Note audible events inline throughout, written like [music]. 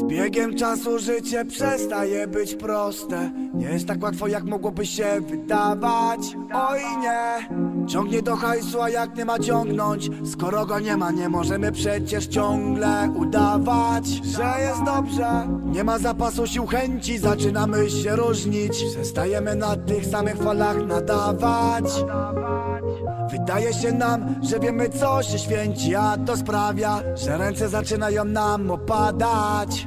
Z biegiem czasu życie przestaje być proste. Nie jest tak łatwo jak mogłoby się wydawać. Oj nie. Ciągnie do hajsu, a jak nie ma ciągnąć? Skoro go nie ma, nie możemy przecież ciągle udawać Że jest dobrze. Nie ma zapasu sił chęci, zaczynamy się różnić. Przestajemy na tych samych falach nadawać Wydaje się nam, że wiemy co się święci, a to sprawia, że ręce zaczynają nam opadać.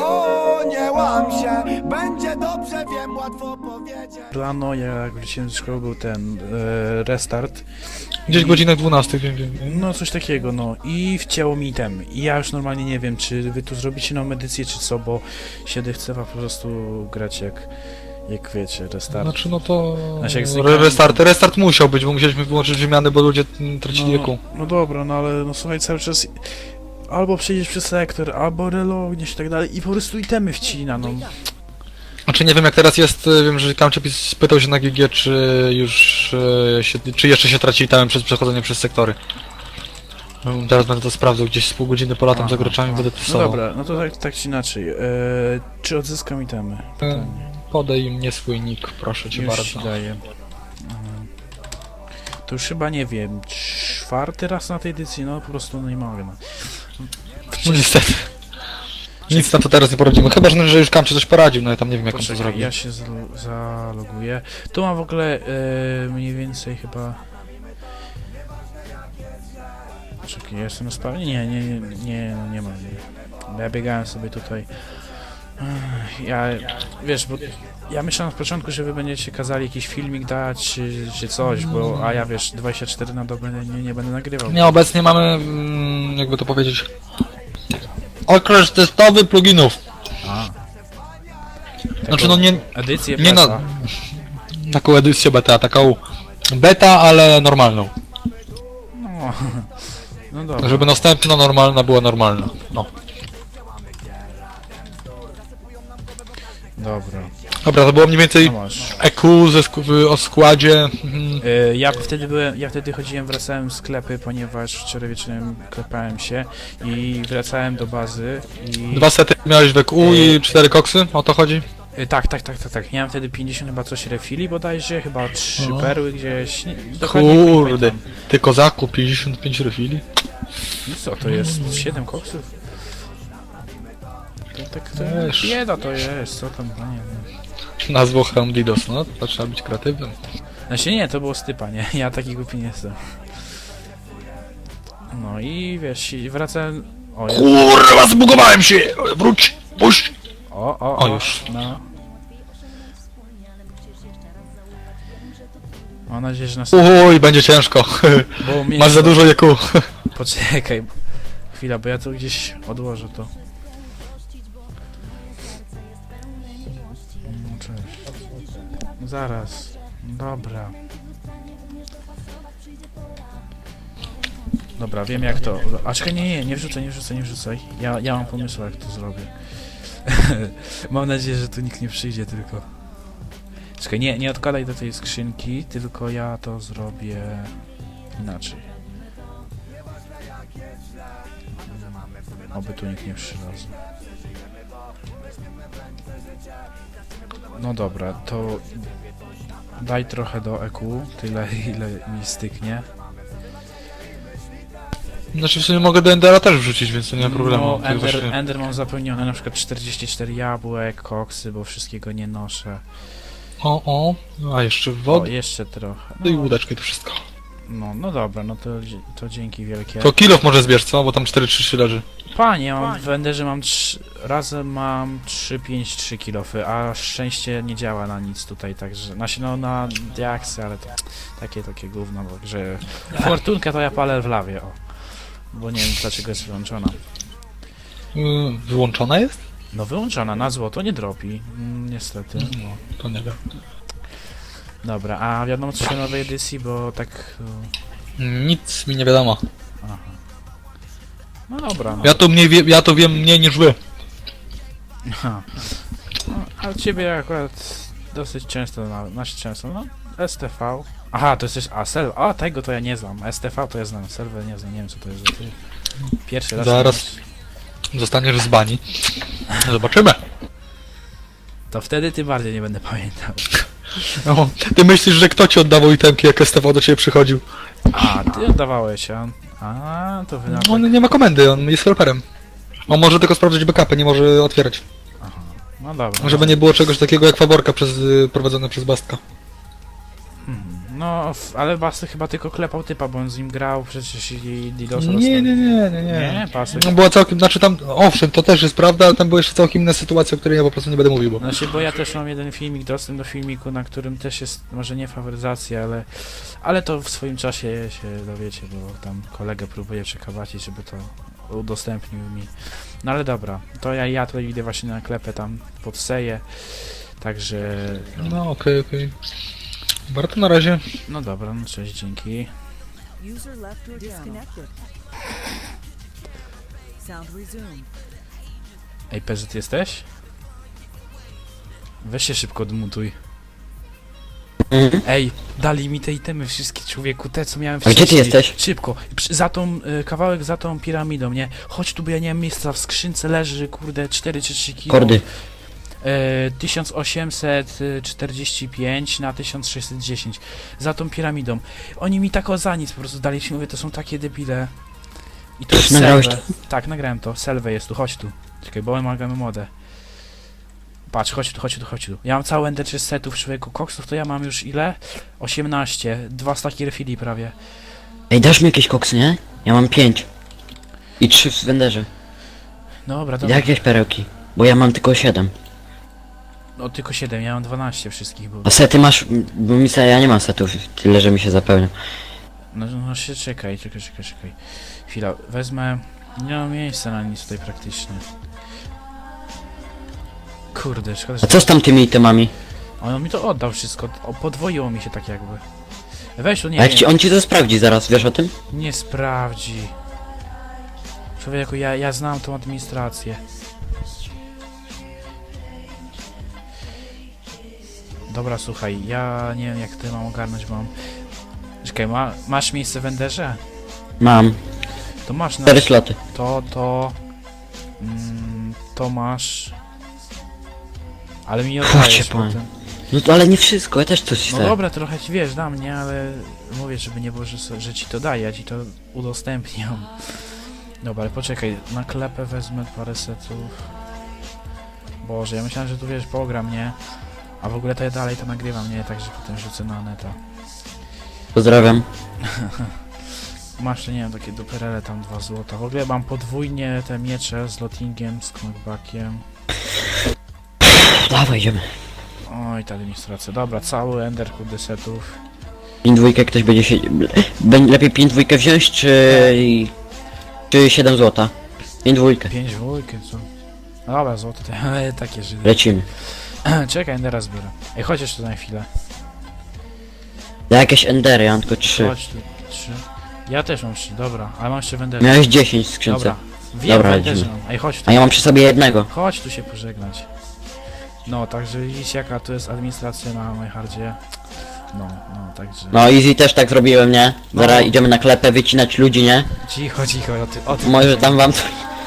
O, nie łam się, będzie dobrze, wiem, łatwo powiedzieć. Plano, jak wróciłem z szkoły, był ten e, restart. Gdzieś godzinach 12, wiem, wiem. No, coś takiego, no. I wcięło mi tem. I ja już normalnie nie wiem, czy wy tu zrobicie nową edycję, czy co, bo siedzę chcę po prostu grać jak, jak wiecie, restart. Znaczy no to... Znaczy, jak zniknąłem- Restart, restart musiał być, bo musieliśmy wyłączyć wymiany, bo ludzie mm, tracili no, eku. no dobra, no ale no słuchaj, cały czas albo przejdziesz przez sektor, albo relogniesz i tak dalej i po prostu itemy wcina, no. Znaczy nie wiem jak teraz jest, y, wiem, że Kamczepis pytał się na GG, czy już y, się, czy jeszcze się traci tam przez przechodzenie przez sektory. Mm, Teraz będę to sprawdzał, gdzieś z pół godziny po latam Aha, za graczami, aha. będę No dobra, no to tak, tak czy inaczej. E, czy odzyskam itemy? Pytanie. Podaj mnie swój nick, proszę cię Już bardzo. daję. To już chyba nie wiem, czwarty raz na tej edycji, no po prostu no nie mogę. No. No niestety. Nic na to teraz nie poradzimy, chyba że, że już Kamczy coś poradził, no ja tam nie wiem jak on to Poczekaj, ja się zalo- zaloguję. Tu mam w ogóle e, mniej więcej chyba... Czekaj, ja jestem na spawnie? Nie, nie, nie, nie, no nie ma. Nie. Ja biegałem sobie tutaj. Ja, wiesz, bo ja myślałem na początku, że wy będziecie kazali jakiś filmik dać, czy, czy coś, bo, a ja wiesz, 24 na dobę nie, nie będę nagrywał. Nie, obecnie mamy, mm, jakby to powiedzieć, okres testowy pluginów. A. Znaczy no nie, Edycję nie beta. na taką edycję beta, taką beta, ale normalną. No, [laughs] no dobra. Żeby następna normalna była normalna. No. Dobra. Dobra, to było mniej więcej No masz. EQ ze sk- o składzie. mhm. Y, Ja wtedy byłem, ja wtedy chodziłem, wracałem z sklepy, ponieważ wczoraj wieczorem klepałem się i wracałem do bazy i... Dwa sety miałeś w EQ i cztery koksy, o to chodzi? Y, Tak, tak, tak, tak, tak. Miałem wtedy 50 chyba coś refili bodajże, chyba trzy No. perły gdzieś. Nie, dokładnie nie Kurde, pamiętam. ty kozaku, 55 refili? No co to jest? 7 koksów? To tak to Wiesz. bieda to jest, co tam, no nie wiem. Nazwą Didos, no to trzeba być kreatywnym. Znaczy nie, to było stypa, nie? Ja taki głupi nie jestem. No i wiesz, i wracałem... O, jest. Kurwa, zbugowałem się! Wróć, puść! O, o, O, już. No. Mam nadzieję, że nas... Uj, będzie ciężko. Bo mnie Masz za dużo EQ. Poczekaj. Chwila, bo ja tu gdzieś odłożę to. Zaraz. Dobra. Dobra, wiem jak to. A czekaj, nie, nie, nie wrzucaj, nie wrzucaj, nie wrzucaj. Ja, ja mam pomysł jak to zrobię. [laughs] mam nadzieję, że tu nikt nie przyjdzie tylko. Czekaj, nie, nie odkładaj do tej skrzynki, tylko ja to zrobię inaczej. Oby tu nikt nie przylazł. No dobra, to daj trochę do EQ, tyle ile mi styknie. Znaczy w sumie mogę do Endera też wrzucić, więc to nie ma problemu. No, To Ender, właśnie- Ender mam zapełnione na przykład 44 jabłek, koksy, bo wszystkiego nie noszę. O, o, a jeszcze O, wody jeszcze trochę. i No, łódeczkę i to wszystko. No, no dobra, no to, to dzięki wielkie. To kilof może zbierz, co? Bo tam 4-3 leży. Panie, mam w Enderze mam trz... razem mam 3, 5, 3 kilofy, a szczęście nie działa na nic tutaj, także, znaczy no na diaksy, ale to takie, takie gówno, bo że fortunkę to ja palę w lawie, o. Bo nie wiem dlaczego jest wyłączona. Y, Wyłączona jest? No wyłączona, na złoto nie dropi. Mm, niestety. No. To nie wiem. Dobra, a wiadomo coś o nowej edycji, bo tak... e, Nic mi nie wiadomo. Aha. No dobra, no. Ja to, mniej wie, ja to wiem mniej niż wy. Aha. No, ale ciebie akurat dosyć często, na, znaczy często, no STV. Aha, to jest też, a Selva, a tego to ja nie znam, STV to ja znam, Selwę nie znam, nie wiem co to jest. Pierwszy raz. Zaraz. Zostaniesz z bani. Zobaczymy. To wtedy tym bardziej nie będę pamiętał. No, ty myślisz, że kto ci oddawał itemki, jak STV do ciebie przychodził? A, ty oddawałeś, a, a to wy na On nie ma komendy, on jest helperem. On może tylko sprawdzić backupy, nie może otwierać. No dobra. Żeby nie było czegoś takiego jak faworka przez, y, prowadzone przez Bastka. No, ale Basy chyba tylko klepał typa, bo on z nim grał przecież i Didosa Nie, nie, nie, nie, nie. Nie, pasy. No była całkiem, znaczy tam, owszem, to też jest prawda, ale tam były jeszcze całkiem inne sytuacje, o których ja po prostu nie będę mówił, bo... Znaczy, bo ja też mam jeden filmik, dostęp do filmiku, na którym też jest, może nie faworyzacja, ale, ale to w swoim czasie się dowiecie, bo tam kolega próbuje przekabacić, żeby to udostępnił mi. No ale dobra, to ja, ja tutaj idę właśnie na klepę tam pod seję, także, No okej, okej. Warto na razie. no dobra, no cześć, dzięki. User left your disconnected. Sound resumed. Ej, PZ jesteś? Weź się szybko odmutuj. Ej, dali mi te itemy wszystkie, człowieku, te co miałem A gdzie ty wcześniej. jesteś? Szybko, przy, za tą, y, kawałek za tą piramidą, nie? Chodź tu, bo ja nie mam miejsca, w skrzynce leży, kurde, 4 czy 3 kilo. Kordy. E, 1845 na 1610. Za tą piramidą. Oni mi tak o za nic po prostu dali, się [laughs] mówię, to są takie debile. I to jest Nagrałeś Selwe. Tak, nagrałem to. Selwe jest tu, chodź tu. Czekaj, bo mamy modę. Patrz, chodź tu, chodź tu, chodź tu. Ja mam cały ender 3 setów człowieku. Koksów to ja mam już ile? 18. Dwa staki refili prawie. Ej, dasz mi jakieś koksy, nie? Ja mam pięć. I trzy w wenderze. Dobra, dobra. Jakieś perełki. Bo ja mam tylko siedem. No tylko 7, ja mam 12 wszystkich, bo... A sety masz, bo mi se, ja nie mam setów, tyle że mi się zapełnia. No, no się czekaj, czekaj, czekaj, czekaj. Chwila, wezmę... Nie mam miejsca na nic tutaj praktycznie. Kurde, szkoda, A że... co z tamtymi itemami? On mi to oddał wszystko, o, podwoiło mi się tak jakby. Weź tu, nie, A jak nie, ci, on ci to sprawdzi zaraz, wiesz o tym? nie sprawdzi. Człowieku, ja, ja znam tą administrację. Dobra, słuchaj, ja nie wiem jak ty mam ogarnąć, bo mam... Czekaj, ma, masz miejsce w Enderze? Mam. To masz na... Cztery sloty. To, to... Mm, to masz... Ale mi Chodźcie, oddajesz potem. No to ale nie wszystko, ja też coś No chcę. dobra, trochę ci wiesz, dam, nie? Ale mówię, żeby nie było, że, so- że ci to daję, ja ci to udostępniam. Dobra, ale poczekaj, na klepę wezmę parę setów. Boże, ja myślałem, że tu wiesz, pogram, nie? A w ogóle to ja dalej to nagrywam, nie? Także potem rzucę na neta. Pozdrawiam. [laughs] Masz, nie wiem, takie duperele tam dwa złota. W ogóle mam podwójnie te miecze z lottingiem, z knockbackiem. Dawaj, idziemy. Oj, ta administracja. Dobra, cały ender kurde setów. Pin dwójkę ktoś będzie się... Będzie lepiej pin dwójkę wziąć, czy... Czy 7 złota? Pin dwójkę. Pięć dwójki, co? Dobra, złoto, to ale [laughs] takie żydy. Lecimy. [clears throat] Czekaj, teraz biorę. Ej, chodź jeszcze na chwilę. Ja jakieś endery, ja mam tylko 3. Chodź tu. Trzy. Ja też mam trzy, dobra, ale mam jeszcze wędrę. Miałeś 10 w skrzynce. Dobra. Wiem, Dobra, lecimy. mam. Ej, chodź tu. A ja mam przy sobie jednego. Chodź tu się pożegnać. No, także widzicie jaka tu jest administracja na MyHardzie. No, no, także... No easy też tak zrobiłem, nie? Zaraz No. idziemy na klepę wycinać ludzi, nie? Cicho, cicho, o, ty, o tym... Może dam wam coś.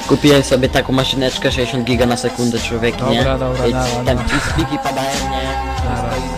Kupiłem sobie taką maszyneczkę 60 giga na sekundę człowiek, nie? Dobra, dobra, Tam ci spiki padają, nie?